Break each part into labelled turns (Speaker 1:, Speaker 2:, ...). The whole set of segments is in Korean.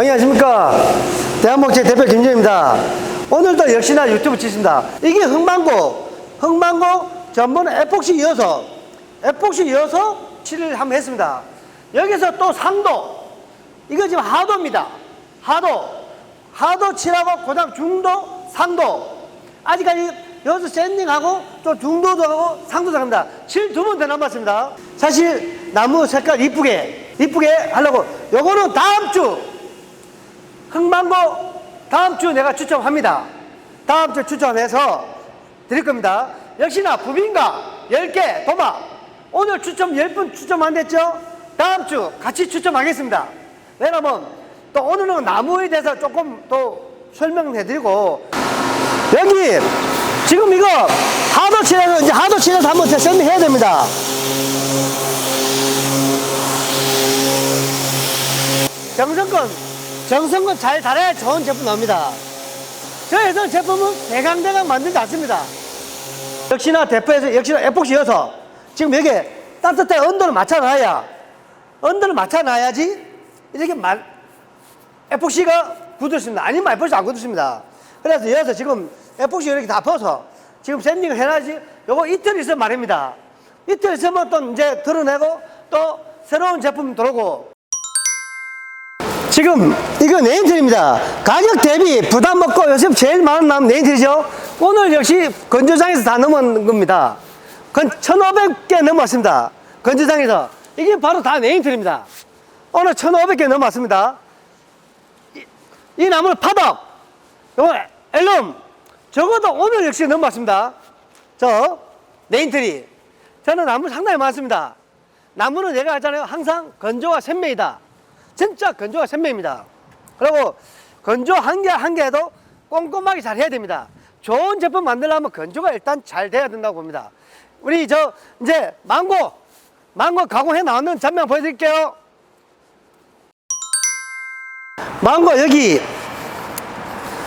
Speaker 1: 안녕하십니까. 대한목재 대표 김준입니다. 오늘도 역시나 유튜브 치십니다. 이게 흥망고, 흥망고 전번에 에폭시 이어서, 에폭시 이어서 칠을 한번 했습니다. 여기서 또 상도, 이거 지금 하도입니다. 하도. 하도 칠하고, 그 다음 중도, 상도. 아직까지 여기서 샌딩하고, 또 중도도 하고, 상도도 합니다. 칠 두 번 더 남았습니다. 사실, 나무 색깔 이쁘게, 이쁘게 하려고, 요거는 다음 주, 흥망고 다음 주 내가 추첨합니다. 다음 주 추첨해서 드릴 겁니다. 역시나 부빈가 10개 도마 오늘 추첨 10분 추첨 안 됐죠? 다음 주 같이 추첨하겠습니다. 왜냐면 또 오늘은 나무에 대해서 조금 또 설명해 드리고 여기 지금 이거 하도 칠해서 이제 하도 칠해서 한번 샌딩 해야 됩니다. 정성권, 정성권 잘 달아야 좋은 제품 나옵니다. 저에서 제품은 대강대강 만들지 않습니다. 역시나 대표에서, 역시나 에폭시 여서 지금 여기 따뜻해 온도를 맞춰놔야, 온도를 맞춰놔야지 이렇게 말, 에폭시가 굳었습니다. 아니면 에폭시 안 굳었습니다. 그래서 여기서 지금 에폭시 이렇게 다 퍼서 지금 샌딩을 해놔야지 요거 이틀 있으면 말입니다. 이틀 있으면 또 이제 드러내고 또 새로운 제품 들어오고 지금 이거 네임틀입니다. 가격 대비 부담 먹고 요즘 제일 많은 남 네임틀이죠. 오늘 역시 건조장에서 다 넘은 겁니다. 건 1,500개 넘었습니다. 건조장에서 이게 바로 다 네임틀입니다. 오늘 1,500개 넘었습니다. 이, 이 나물 파덕, 요거 엘럼 적어도 오늘 역시 넘었습니다. 저 네임틀이 저는 나물 상당히 많습니다. 나무는 내가 하잖아요. 항상 건조가鮮明이다. 진짜 건조가鮮明입니다. 그리고 건조 한 개 한 개도 꼼꼼하게 잘 해야 됩니다. 좋은 제품 만들려면 건조가 일단 잘 돼야 된다고 봅니다. 우리 저 이제 망고 망고 가공해 나오는 전면 보여드릴게요. 망고 여기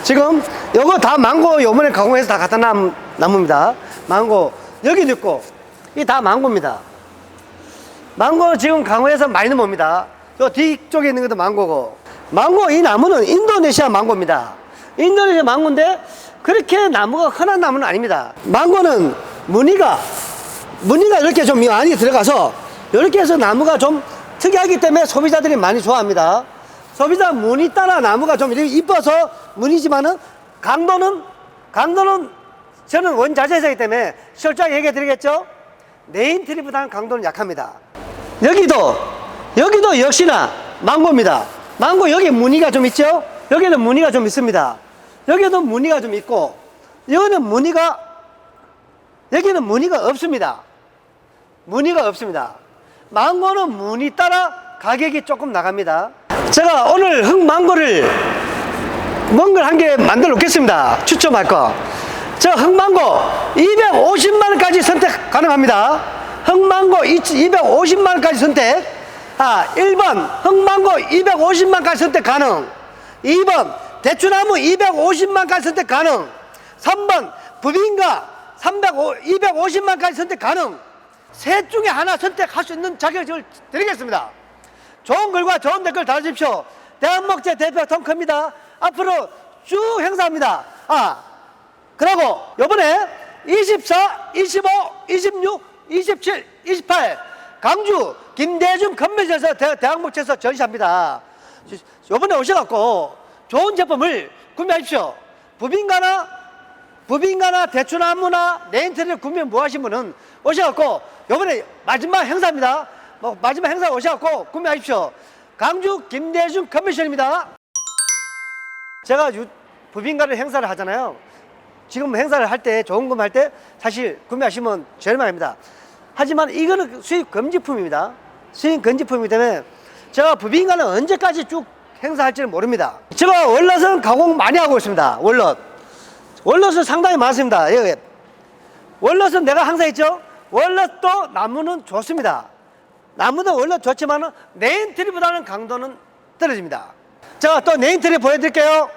Speaker 1: 지금 요거 다 망고 요번에 가공해서 다 갖다 남 나무입니다. 망고 여기도 있고 이 다 망고입니다. 망고 지금 강화에서 많이 넘어옵니다. 저 뒤쪽에 있는 것도 망고고. 망고 이 나무는 인도네시아 망고입니다. 인도네시아 망고인데 그렇게 나무가 흔한 나무는 아닙니다. 망고는 무늬가 무늬가 이렇게 좀 안에 들어가서 이렇게 해서 나무가 좀 특이하기 때문에 소비자들이 많이 좋아합니다. 소비자 무늬 따라 나무가 좀 이뻐서 무늬지만은 강도는 강도는 저는 원자재이기 때문에 실장히 얘기해 드리겠죠? 네임트리보다는 강도는 약합니다. 여기도 여기도 역시나 망고입니다. 망고 여기 무늬가 좀 있죠? 여기는 무늬가 좀 있습니다. 여기도 무늬가 좀 있고 여기는 무늬가 여기는 무늬가 없습니다. 무늬가 없습니다. 망고는 무늬 따라 가격이 조금 나갑니다. 제가 오늘 흑망고를 뭔걸 한 개 만들어 놓겠습니다. 추첨할 거. 저 흑망고 250만 원까지 선택 가능합니다. 흑망고 250만 원까지 선택. 아, 1번 흑망고 250만 원까지 선택 가능. 2번 대추나무 250만 원까지 선택 가능. 3번 부빈가 350, 250만 원까지 선택 가능. 셋 중에 하나 선택할 수 있는 자격을 드리겠습니다. 좋은 글과 좋은 댓글 달아주십시오. 대한목재 대표 통크입니다. 앞으로 쭉 행사합니다. 아, 그리고 요번에 24, 25, 26, 27, 28 강주 김대중 건매에서 대학목재에서 전시합니다. 요번에 오셔갖고 좋은 제품을 구매하십시오. 부빈가나 부빈가나 대추나무나 네인트를 구매 뭐 하신 분은 오셔갖고 요번에 마지막 행사입니다. 뭐 마지막 행사 오셔갖고 구매하십시오. 강주 김대중 컨벤션입니다. 제가 유, 부빈가를 행사를 하잖아요. 지금 행사를 할 때 좋은 거할때 사실 구매하시면 저렴합니다. 하지만 이거는 수입 금지품입니다. 수입 금지품이기 때문에 제가 부빈가는 언제까지 쭉 행사할지는 모릅니다. 제가 월넛은 가공 많이 하고 있습니다. 월넛. 월넛은 상당히 많습니다. 예, 예. 월넛은 내가 항상 했죠. 월넛도 나무는 좋습니다. 나무도 월넛 좋지만 네임트리보다는 강도는 떨어집니다. 제가 또 네임트리 보여드릴게요.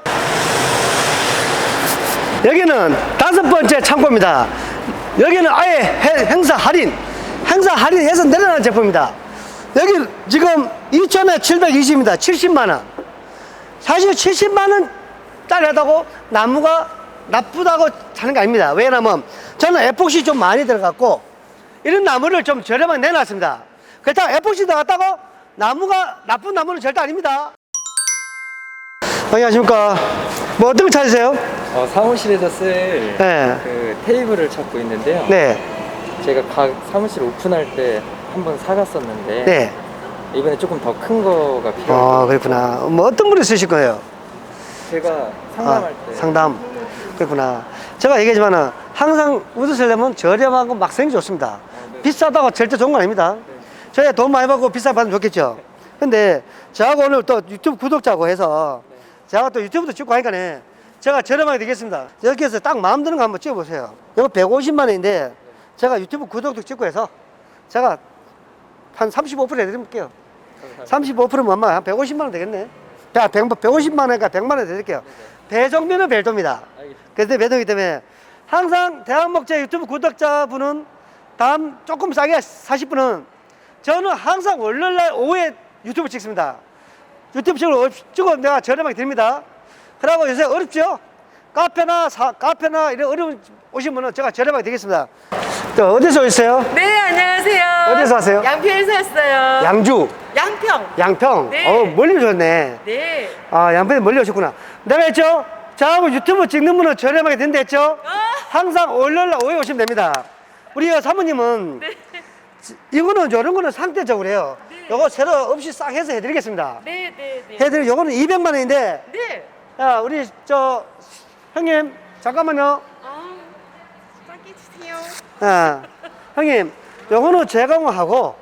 Speaker 1: 여기는 다섯 번째 창고입니다. 여기는 아예 해- 행사 할인, 행사 할인해서 내려놓은 제품입니다. 여기 지금 2,720입니다. 70만원. 사실 70만 원 짜리 하다고 나무가 나쁘다고 하는 게 아닙니다. 왜냐면 저는 에폭시 좀 많이 들어갔고 이런 나무를 좀 저렴하게 내놨습니다. 그렇다고 에폭시 들어갔다고 나무가 나쁜 나무는 절대 아닙니다. 안녕하십니까. 뭐 어떤 거 찾으세요?
Speaker 2: 어, 사무실에서 쓸
Speaker 1: 네.
Speaker 2: 그 테이블을 찾고 있는데요.
Speaker 1: 네.
Speaker 2: 제가 각 사무실 오픈할 때 한 번 사갔었는데
Speaker 1: 네.
Speaker 2: 이번에 조금 더 큰 거가
Speaker 1: 아,
Speaker 2: 필요해요.
Speaker 1: 그렇구나. 뭐 어떤 분이 쓰실 거예요?
Speaker 2: 제가 상담할
Speaker 1: 아,
Speaker 2: 때
Speaker 1: 상담. 그렇구나. 제가 얘기하지만은 항상 우드 쓰려면 저렴하고 막 생기 좋습니다.
Speaker 2: 네.
Speaker 1: 비싸다고 절대 좋은 건 아닙니다. 저희 돈 많이 받고 비싸게 받으면 좋겠죠. 근데 저하고 오늘 또 유튜브 구독자고 해서
Speaker 2: 네.
Speaker 1: 제가 또 유튜브도 찍고 하니까네 제가 저렴하게 되겠습니다. 해서 딱 마음 드는 거 한번 찍어보세요. 이거 150만 원인데 제가 유튜브 구독도 찍고 해서 제가 한 35% 해드릴게요. 35%면 아마 한 150만 원 되겠네. 자, 100, 150만 원이니까 100만 원 드릴게요. 배정비는 별도입니다.
Speaker 2: 알겠습니다.
Speaker 1: 그래서 배정이기 때문에 항상 대한목재 유튜브 구독자분은 다음 조금 싸게 사실 분은 저는 항상 월요일날 오후에 유튜브 찍습니다. 유튜브 찍어, 찍어 내가 저렴하게 드립니다. 그러고 요새 어렵죠? 카페나 사, 카페나 이런 어려운 오시면은 제가 저렴하게 드리겠습니다. 또 어디서 오셨어요?
Speaker 3: 네, 안녕하세요.
Speaker 1: 어디서 왔어요?
Speaker 3: 양평에서 왔어요.
Speaker 1: 양주,
Speaker 3: 양평.
Speaker 1: 양평.
Speaker 3: 네.
Speaker 1: 어, 멀리 오셨네.
Speaker 3: 네.
Speaker 1: 아, 양평에 멀리 오셨구나. 내가 했죠? 저하고 유튜브 찍는 분은 저렴하게 된다 했죠?
Speaker 3: 아.
Speaker 1: 항상 월요일날 오후에 오시면 됩니다. 우리 사모님은
Speaker 3: 네.
Speaker 1: 이거는 저런 거는 상대적으로 해요.
Speaker 3: 네.
Speaker 1: 요거 새로 없이 싹 해서 해드리겠습니다.
Speaker 3: 네, 네, 네.
Speaker 1: 해드리 요거는 200만 원인데
Speaker 3: 네.
Speaker 1: 야, 우리 저 형님 잠깐만요.
Speaker 3: 아,
Speaker 1: 형님 요거는 재강하고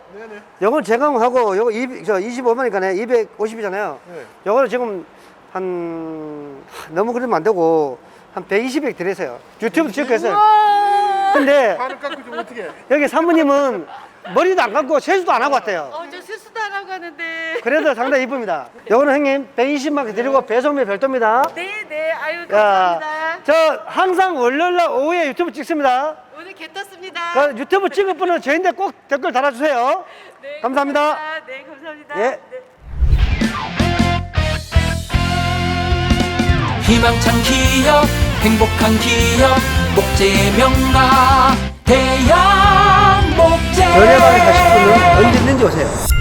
Speaker 1: 요거는 재강하고 요거 200, 저 25만이니까 250이잖아요. 요거는 지금 한 너무 그러면 안 되고 한 120에 드리세요. 유튜브.
Speaker 3: 와.
Speaker 1: 근데
Speaker 4: 발을 깎고 좀 어떻게?
Speaker 1: 여기 사모님은 머리도 안 감고 세수도 안 하고 왔대요.
Speaker 3: 어, 저 세수도 안 하고 가는데.
Speaker 1: 그래도 상당히 이쁩니다. 요거는 형님 120만 드리고 배송비 별도입니다.
Speaker 3: 네, 네. 아유,
Speaker 1: 야,
Speaker 3: 감사합니다.
Speaker 1: 저 항상 월요일날 오후에 유튜브 찍습니다.
Speaker 3: 오늘 개 떴습니다.
Speaker 1: 그 유튜브 찍을 분은 저희인데 꼭 댓글 달아주세요.
Speaker 3: 네,
Speaker 1: 감사합니다.
Speaker 3: 네, 감사합니다.
Speaker 1: 예.
Speaker 3: 네.
Speaker 5: 희망찬 기업 행복한 기업 목재의 명가 대양 목재
Speaker 1: 저렴하게 사실 분은 언제든지 오세요.